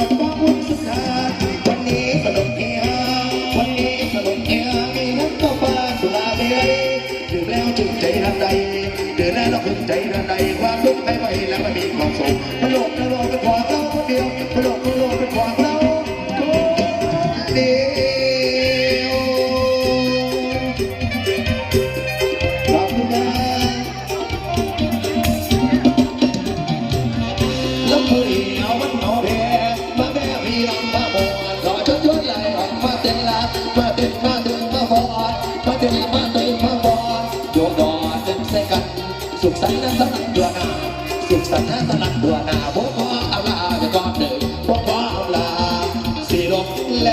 บวามสุขไนนี้สนุกเฮฮาวันนี้สนุกเฮฮามีน้ำกาแฟสุราเบยดื่มแล้วจุกใจทันใดดื่มแล้วเราพึงใจทันใดความทุข์ไปไว้แล้วไม่มีความสุขมันหลงแล้วหลงไปขอเขาเดียวมัลง ถึงมาเตยมาบอโยดอถึงใสกัน สุขสันต์นั้นสลักตัวหนาสุขสันต์นั้นสลักตัวหนาบ่พอเอาลาจะก่อนเดินบ่พอเอาลาสีลมแล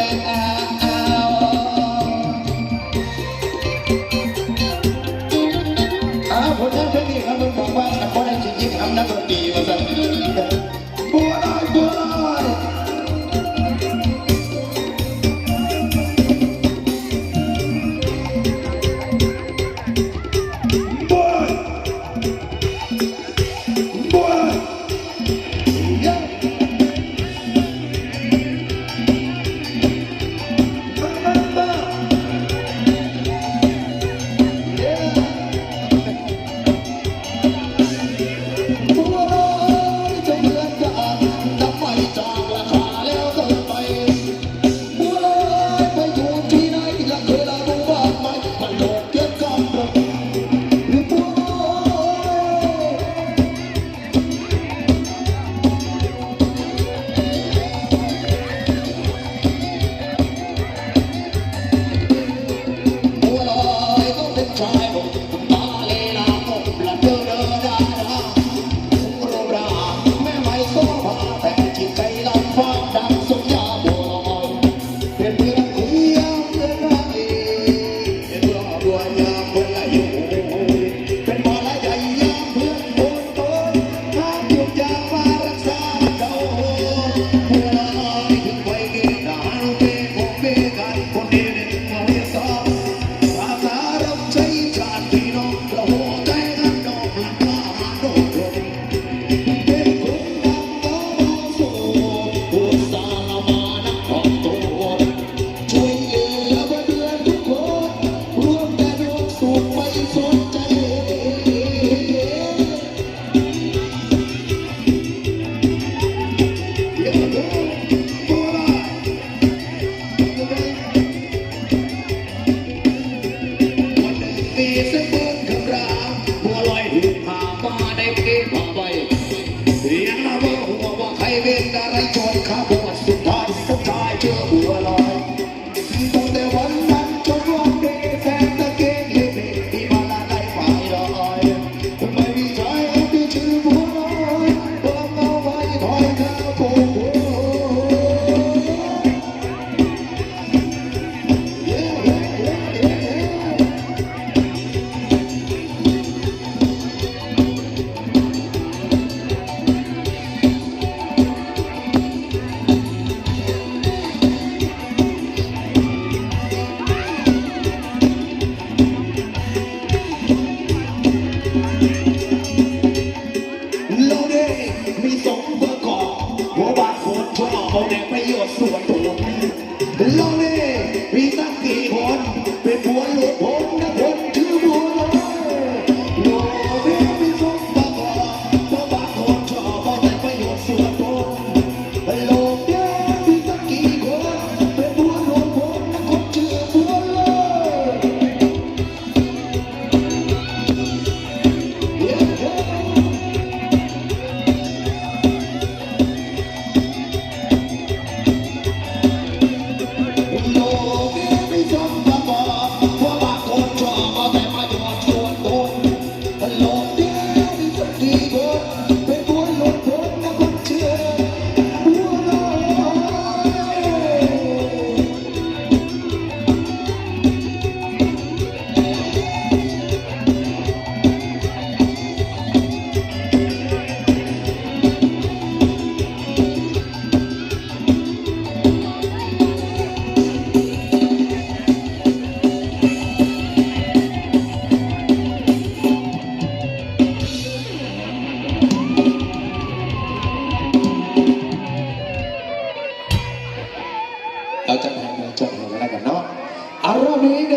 দেবে তারাই জয় วัวบาดคนชอวยเอาเด็กประโยชน์ส่วนตัวลงนี่มีตั้งกี่คนเป็นผัวลูก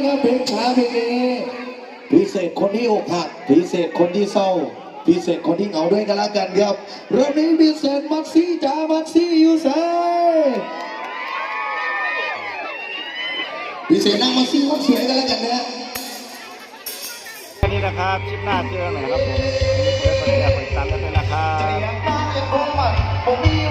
ครับเพลงช้าเพลงนี้พิเศษคนที่อกหักพิเศษคนที่เศร้าพิเศษคนที่เหงาด้วยกันละกันครับเรอบนี้พิเศษมักซี่จ้ามักซี่อยู่ไซพิเศษนั่งมักซี่มักสียกันละกันนะนี่นะครับคลิปหน้าเจอกันใหมครับผมเดี๋ยวไปเจอกันอีกันงนึงนะครับ